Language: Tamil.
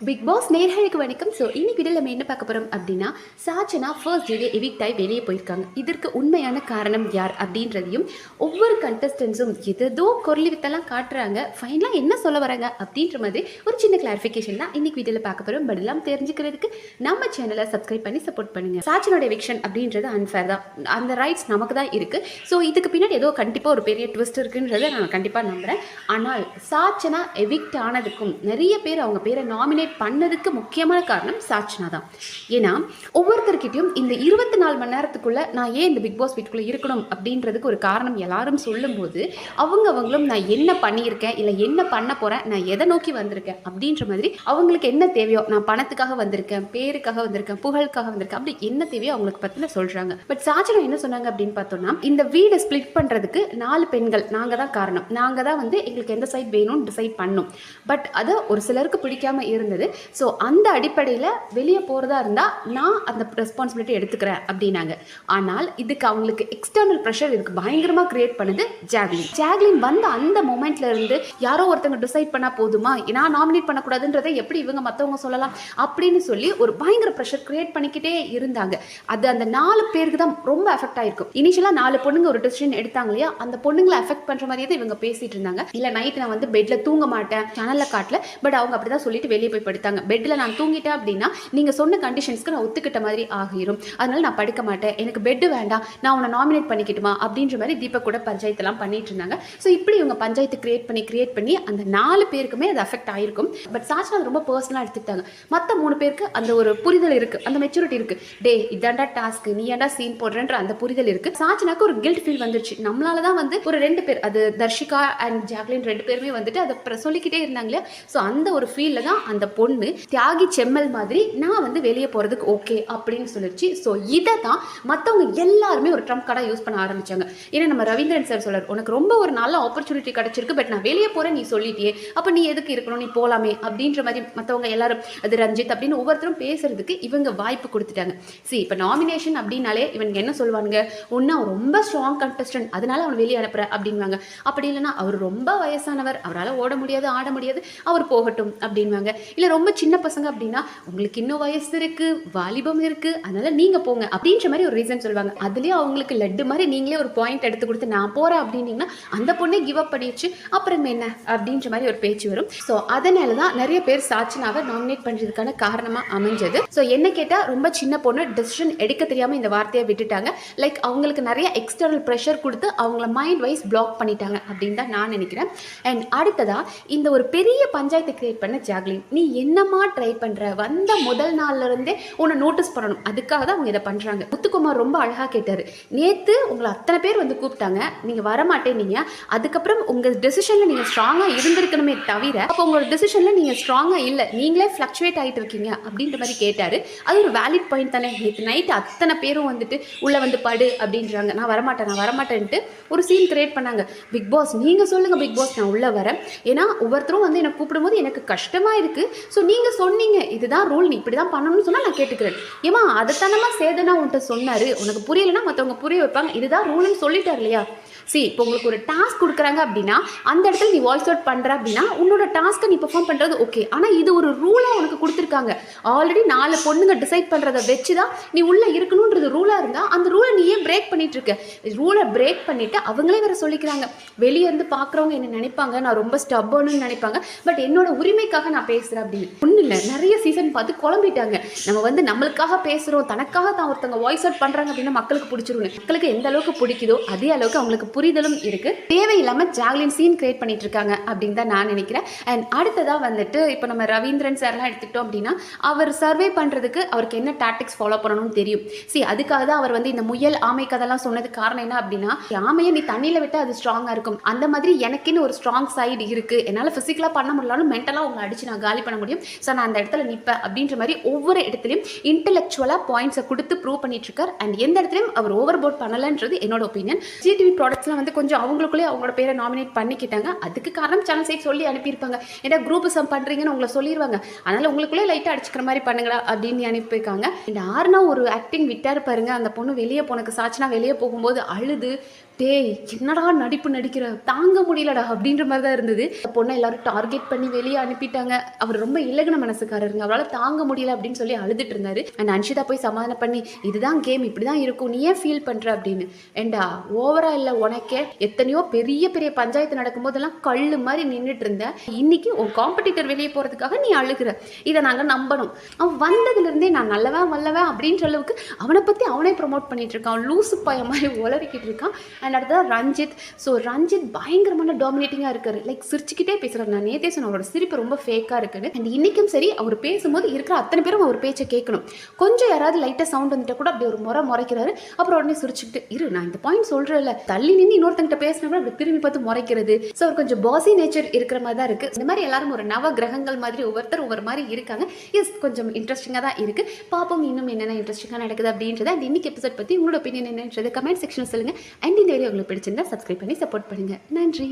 பிக் பாஸ் நேர்களுக்கு வணக்கம். ஸோ இன்னைக்கு வீடியோ நம்ம என்ன பார்க்க போகிறோம் அப்படின்னா சாச்சனா ஃபர்ஸ்ட் டேவே எவிக்ட் ஆகி வெளியே போயிருக்காங்க. இதற்கு உண்மையான காரணம் யார் அப்படின்றதையும் ஒவ்வொரு கண்டஸ்டன்ஸும் எதோ குரலி வித்தெல்லாம் காட்டுறாங்க. ஃபைனலாக என்ன சொல்ல வராங்க அப்படின்ற மாதிரி ஒரு சின்ன கிளாரிஃபிகேஷன் தான் இன்னைக்கு வீடியோவில் பார்க்க போகிறோம் பட் எல்லாம் தெரிஞ்சுக்கிறதுக்கு நம்ம சேனலை சப்ஸ்கிரைப் பண்ணி சப்போர்ட் பண்ணுங்க. சாச்சனோட எவிக்ஷன் அப்படின்றது அன்ஃபேர் தான். அந்த ரைட்ஸ் நமக்கு தான் இருக்குது ஸோ இதுக்கு பின்னாடி ஏதோ கண்டிப்பாக ஒரு பெரிய ட்விஸ்ட் இருக்குன்றதை நான் கண்டிப்பாக நம்புகிறேன் ஆனால் சாச்சனா எவிக்ட் ஆனதுக்கும் நிறைய பேர் அவங்க பேரை நாமினேட் பண்ணதுக்கு முக்கியமான காரணம் சாச்சனா தான். ஏன்னா ஒவ்வொருத்தர்கிட்டயும் இந்த இருபத்தி நாலு மணி நேரத்துக்குள்ளே நான் ஏன் இந்த பிக் பாஸ் வீட்டுக்குள்ளே இருக்கணும் அப்படின்றதுக்கு ஒரு காரணம் எல்லாரும் சொல்லும்போது அவங்க அவங்களும் நான் என்ன பண்ணியிருக்கேன் இல்லை என்ன பண்ண போறேன் நான் எதை நோக்கி வந்திருக்கேன் அப்படின்ற மாதிரி அவங்களுக்கு என்ன தேவையோ நான் பணத்துக்காக வந்திருக்கேன் பேருக்காக வந்திருக்கேன் புகழுக்காக வந்திருக்கேன் அப்படி என்ன தேவையோ அவங்களுக்கு பற்றின சொல்கிறாங்க பட் சாச்சனா என்ன சொன்னாங்க அப்படின்னு பார்த்தோம்னா இந்த வீடை ஸ்ப்ளிட் பண்ணுறதுக்கு நாலு பெண்கள் நாங்கள் தான் காரணம். நாங்கள் தான் வந்து எங்களுக்கு எந்த சைட் வேணும்னு டிசைட் பண்ணோம். பட் அதை ஒரு சிலருக்கு பிடிக்காம இருந்தது. ஸோ அந்த அடிப்படையில் வெளியே போகிறதா இருந்தால் நான் அந்த ரெஸ்பான்சிபிலிட்டி எடுத்துக்கிறேன் அப்படின்னாங்க. ஆனால் இதுக்கு அவங்களுக்கு எக்ஸ்டர்னல் ப்ரெஷர் இதுக்கு பயங்கரமாக கிரியேட் பண்ணுது ஜாக்லின் ஜாக்லின் வந்த அந்த மொமெண்ட்ல இருந்து யாரோ ஒருத்தங்க டிசைட் பண்ணால் போதுமா? நான் நாமினேட் பண்ணக்கூடாதுன்றதை எப்படி இவங்க மற்றவங்க சொல்லலாம்? அப்படின்னு சொல்லி ஒரு பயங்கர ப்ரெஷர் கிரியேட் பண்ணிக்கிட்டே இருந்தாங்க. அது அந்த நாலு பேருக்கு தான் ரொம்ப அஃபெக்ட் ஆயிருக்கும் இனிஷியலாக நாலு பொண்ணுங்க ஒரு டிசிஷன் எடுத்தாங்க இல்லையா? அந்த பொண்ணுங்களை அஃபெக்ட் பண்ணுற மாதிரியே தான் இவங்க பேசிட்டு இருந்தாங்க. இல்லை நைட் நான் வந்து பெட்டில் தூங்க மாட்டேன் சேனலில் காட்டல. பட் அவங்க அப்படி தான் சொல்லிட்டு வெளியே போய் படுத்தாங்க பெட்டில் நான் தூங்கிட்டேன் அப்படின்னா நீங்கள் சொன்ன கண்டிஷன்ஸ்க்கு நான் ஒத்துக்கிட்ட மாதிரி ஆகிரும். அதனால நான் படுக்க மாட்டேன். எனக்கு பெட்டு வேண்டாம். நான் உன்னை நாமினேட் பண்ணிக்கிட்டுமா? அப்படின்ற மாதிரி தீபக் கூட பஞ்சாயத்தெல்லாம் பண்ணிட்டு இருந்தாங்க. ஸோ இப்படி இவங்க பஞ்சாயத்து கிரியேட் பண்ணி கிரியேட் பண்ணி அந்த நாலு பேருக்குமே அது அஃபெக்ட் ஆயிருக்கும். பட் சாச்சனா அது ரொம்ப பர்சனலாக எடுத்துக்கிட்டாங்க. மற்ற மூணு பேருக்கு அந்த ஒரு புரிதல் இருக்கு. அந்த மெச்சூரிட்டி இருக்கு. டே இதாண்டா டாஸ்க் நீ ஏன்டா சீன் போடுறன்ற அந்த புரிதல் இருக்கு. சாச்சனாக்கு ஒரு கில்ட் ஃபீல் வந்துருச்சு. நம்மளால தான் வந்து ஒரு ரெண்டு பேர் அது தர்ஷிகா அண்ட் ஜாக்லின் ரெண்டு பேருமே வந்துட்டு அதை சொல்லிக்கிட்டே இருந்தாங்களே ஸோ அந்த ஒரு ஃபீல்ல தான் அந்த பொண்ணு தியாகி செம்மல் மாதிரி நான் வந்து வெளியே போறதுக்கு ஓகே அப்படின்னு சொல்லிருச்சு ஸோ இதை தான் மற்றவங்க எல்லாருமே ஒரு ட்ரம்ப் கார்டாக யூஸ் பண்ண ஆரம்பிச்சாங்க. ஏன்னா நம்ம ரவீந்திரன் சார் சொல்றாரு உனக்கு ரொம்ப ஒரு நல்ல ஆப்பர்ச்சுனிட்டி கிடைச்சிருக்கு பட் நான் வெளியே போறேன் நீ சொல்லிட்டியே. அப்போ நீ எதுக்கு இருக்கணும்? நீ போகலாமே அப்படின்ற மாதிரி மற்றவங்க எல்லாரும் அது ரஞ்சித் அப்படின்னு ஒவ்வொருத்தரும் பேசுறதுக்கு இவங்க வாய்ப்பு கொடுத்துட்டாங்க. சரி இப்போ நாமினேஷன் அப்படின்னாலே இவங்க என்ன சொல்லுவாங்க ஒன்று அவன் ரொம்ப ஸ்ட்ராங் கண்டஸ்டன்ட் அதனால அவன் வெளியே அனுப்புற அப்படின்வாங்க அப்படி இல்லைன்னா அவர் ரொம்ப வயசானவர் அவரால் ஓட முடியாது ஆட முடியாது அவர் போகட்டும் அப்படின்வாங்க இல்லை ரொம்ப சின்ன பசங்க அப்படின்னா உங்களுக்கு இன்னும் வயசு இருக்கு வாலிபம் இருக்கு அதனால நீங்க போங்க. அப்படின்ற மாதிரி ஒரு ரீசன் சொல்லுவாங்க. அதுலயும் அவங்களுக்கு லட்டு மாதிரி நீங்களே ஒரு பாயிண்ட் எடுத்து கொடுத்து நான் போறேன் அப்படின்னீங்கன்னா அந்த பொண்ணே கிவ் அப் பண்ணிடுச்சு. அப்புறம் என்ன? அப்படின்ற மாதிரி ஒரு பேச்சு வரும். ஸோ அதனால தான் நிறைய பேர் சாச்சனாவை நாமினேட் பண்றதுக்கான காரணமா அமைஞ்சது. ஸோ என்ன கேட்டா ரொம்ப சின்ன பொண்ணு டெசிஷன் எடுக்க தெரியாம இந்த வார்த்தையை விட்டுட்டாங்க. லைக் அவங்களுக்கு நிறைய எக்ஸ்டர்னல் ப்ரெஷர் கொடுத்து அவங்கள மைண்ட் வைஸ் பிளாக் பண்ணிட்டாங்க அப்படின்னு தான் நான் நினைக்கிறேன். அண்ட் அடுத்ததா இந்த ஒரு பெரிய பஞ்சாயத்தை கிரியேட் பண்ண ஜாக்லின் நீ என்னமா ட்ரை பண்ற? வந்த முதல் நாள்ல இருந்தே உன்னை நோட்டீஸ் பண்ணணும். அதுக்காக தான் அவங்க இதை பண்றாங்க. முத்துக்குமார் ரொம்ப அழகா கேட்டாரு. நேத்து உங்களை அத்தனை பேர் வந்து கூப்பிட்டாங்க. நீங்க வர அதுக்கப்புறம் உங்க டெசிஷன்ல நீங்க ஸ்ட்ராங்கா இருந்திருக்கணுமே தவிர அப்போ உங்களோட டெசிஷன்ல நீங்க ஸ்ட்ராங்கா இல்ல. நீங்களே ஃபிளக்சுவேட் ஆயிட்டு இருக்கீங்க அப்படின்ற மாதிரி கேட்டாரு. அது ஒரு வேலிட் பாயிண்ட் தானே. நேற்று நைட் அத்தனை பேரும் வந்துட்டு உள்ள வந்து படு அப்படின்றாங்க. நான் வரமாட்டேன் நான் வரமாட்டேன்ட்டு ஒரு சீன் கிரியேட் பண்ணாங்க. பிக் பாஸ் நீங்க சொல்லுங்க பிக் பாஸ் நான் உள்ள வரேன். ஏன்னா ஒவ்வொருத்தரும் வந்து என்னை கூப்பிடும்போது எனக்கு கஷ்டமா இருக்கு. ஸோ நீங்கள் சொன்னீங்க இதுதான் ரூல் நீ இப்படி தான் பண்ணணும்னு சொன்னால் நான் கேட்டுக்கிறேன். ஏமா அதைத்தானமா சேதனா உன்கிட்ட சொன்னார்? உனக்கு புரியலைன்னா மற்றவங்க புரிய வைப்பாங்க. இதுதான் ரூல்னு சொல்லிட்டார் இல்லையா? சி இப்போ உங்களுக்கு ஒரு டாஸ்க் கொடுக்குறாங்க அப்படின்னா அந்த இடத்துல நீ வாய்ஸ் அவுட் பண்ணுற அப்படின்னா உன்னோட டாஸ்க்கை நீ பெர்ஃபார்ம் பண்ணுறது ஓகே ஆனால் இது ஒரு ரூலாக உனக்கு கொடுத்துருக்காங்க. ஆல்ரெடி நாலு பொண்ணுங்க டிசைட் பண்ணுறதை வச்சு தான் நீ உள்ளே இருக்கணுன்றது ரூலாக இருந்தால் அந்த ரூலை நீ ஏன் பிரேக் பண்ணிட்டு இருக்க ரூலை பிரேக் பண்ணிவிட்டு அவங்களே வேறு சொல்லிக்கிறாங்க. வெளியே இருந்து பார்க்குறவங்க என்ன நினைப்பாங்க? நான் ரொம்ப ஸ்டப்பர்னு நினைப்பாங்க. பட் என்னோட உரிமைக்காக நான் பேசுறேன் அப்படின்னு ஒன்றும் இல்லை. நிறைய சீசன் பார்த்து குழம்பிட்டாங்க. நம்ம வந்து நம்மளுக்காக பேசுகிறோம் தனக்காக தான் ஒருத்தவங்க வாய்ஸ் அவுட் பண்ணுறாங்க அப்படின்னா மக்களுக்கு பிடிச்சிரும் மக்களுக்கு எந்த அளவுக்கு பிடிக்குதோ அதே அளவுக்கு அவங்களுக்கு புரிதலும் இருக்குது தேவையில்லாமல் ஜாக்லின் சீன் கிரியேட் பண்ணிட்டு இருக்காங்க அப்படின்னு தான் நான் நினைக்கிறேன். அண்ட் அடுத்ததாக வந்துட்டு இப்போ நம்ம ரவீந்திரன் சார்லாம் எடுத்துக்கிட்டோம் அப்படின்னா அவர் சர்வே பண்ணுறதுக்கு அவருக்கு என்ன டாக்டிக்ஸ் ஃபாலோ பண்ணணும்னு தெரியும். சி அதுக்காக தான் அவர் வந்து இந்த முயல் ஆமை கதெல்லாம் சொன்னதுக்கு காரணம் என்ன அப்படின்னா ஆமையை நீ தண்ணியில் விட்டு அது ஸ்ட்ராங்காக இருக்கும். அந்த மாதிரி எனக்குன்னு ஒரு ஸ்ட்ராங் சைடு இருக்குது என்னால் ஃபிசிக்கலாக பண்ண முடியலாலும் மென்டலாக உங்களை அடிச்சு நான் காலி பண்ண முடியும். ஸோ நான் அந்த இடத்துல நிற்பேன் அப்படின்ற மாதிரி ஒவ்வொரு இடத்துலையும் இன்டெலெக்சுவலாக பாயிண்ட்ஸை கொடுத்து ப்ரூவ் பண்ணிட்டு இருக்கார் அண்ட் எந்த இடத்துலையும் அவர் ஓவர் போட் பண்ணலன்றது என்னோட ஒப்பீனியன் ஜிடிவி ப்ராடக்ட்ஸ்லாம் வந்து கொஞ்சம் அவங்களுக்குள்ளே அவங்களோட பேரை நாமினேட் பண்ணிக்கிட்டாங்க. அதுக்கு காரணம் சேனல் சைட் சொல்லி அனுப்பியிருப்பாங்க. ஏன்னா குரூப் சம் பண்றீங்கன்னு உங்களை சொல்லிடுவாங்க அதனால உங்களுக்குள்ளே லைட்டாக அடிச்சுக்கிற மாதிரி பண்ணுங்களா அப்படின்னு அனுப்பியிருக்காங்க. இந்த ஆறுனா ஒரு ஆக்டிங் விட்டார் பாருங்க. அந்த பொண்ணு வெளியே போனக்கு சாச்சினா வெளியே போகும்போது அழுது. டேய் என்னடா நடிப்பு நடிக்கிற? தாங்க முடியலடா அப்படின்ற மாதிரி தான் இருந்தது பொண்ணை எல்லாரும் டார்கெட் பண்ணி வெளியே அனுப்பிட்டாங்க. அவர் ரொம்ப இலகுன மனசுக்காரருங்க. அவரால் தாங்க முடியல அப்படின்னு சொல்லி அழுதுட்டு இருந்தாரு. அண்ட் அன்ஷிதா போய் சமாதானம் பண்ணி இதுதான் கேம் இப்படி தான் இருக்கும். நீ ஏன் ஃபீல் பண்ற? அப்படின்னு. ஏண்டா ஓவரா இல்லை உனக்கே எத்தனையோ பெரிய பெரிய பஞ்சாயத்து நடக்கும்போதெல்லாம் கல்லு மாதிரி நின்றுட்டு இருந்த. இன்னைக்கு உன் காம்படிட்டர் வெளியே போறதுக்காக நீ அழுகிற. இதை நாங்கள் நம்பணும். அவன் வந்ததுல இருந்தே நான் நல்லவன் வல்லவன் அப்படின்ற அளவுக்கு அவனை பத்தி அவனே ப்ரொமோட் பண்ணிட்டு இருக்கான். லூசு பைய மாதிரி உளறிக்கிட்டு இருக்கான். அண்ட் அடுத்ததான் ரஞ்சித். ஸோ ரஞ்சித் பயங்கரமான டாமினேட்டிங்காக இருக்காரு. லைக் சிரிச்சுக்கிட்டே பேசுறாரு. நான் நேத்தே சொன்ன அவரோட சிரிப்பு ரொம்ப ஃபேக்காக இருக்குன்னு. அண்ட் இன்னைக்கும் சரி அவர் பேசும்போது இருக்கிற அத்தனை பேரும் அவர் பேச்சை கேட்கணும். கொஞ்சம் யாராவது லைட்டாக சவுண்ட் வந்துட்டா கூட அப்படி ஒரு முறை முறைக்கிறாரு. அப்புறம் உடனே சுரிச்சுக்கிட்டு இரு நான் இந்த பாயிண்ட் சொல்கிறேன்ல தள்ளி நின்று இன்னொருத்தங்கிட்ட பேசினா கூட அப்படி திரும்பி பார்த்து முறைக்கிறது. ஸோ அவர் கொஞ்சம் பாசி நேச்சர் இருக்கிற மாதிரி தான் இருக்குது இந்த மாதிரி எல்லாரும் ஒரு நவ கிரகங்கள் மாதிரி ஒவ்வொருத்தர் ஒவ்வொரு மாதிரி இருக்காங்க. எஸ் கொஞ்சம் இன்ட்ரெஸ்டிங்காக தான் இருக்குது பார்ப்போம் இன்னும் என்னென்ன இன்ட்ரெஸ்டிங்காக நடக்குது அப்படின்றத. அண்ட் இன்னைக்கு எபிசோட் பற்றி உங்களோட ஒப்பீனியன் என்னன்றது கமெண்ட் செக்ஷன் சொல்லுங்கள் அண்ட் இந்த வீடியோ உங்களுக்கு பிடிச்சிருந்தா சப்ஸ்கிரைப் பண்ணி சப்போர்ட் பண்ணுங்கள் நன்றி.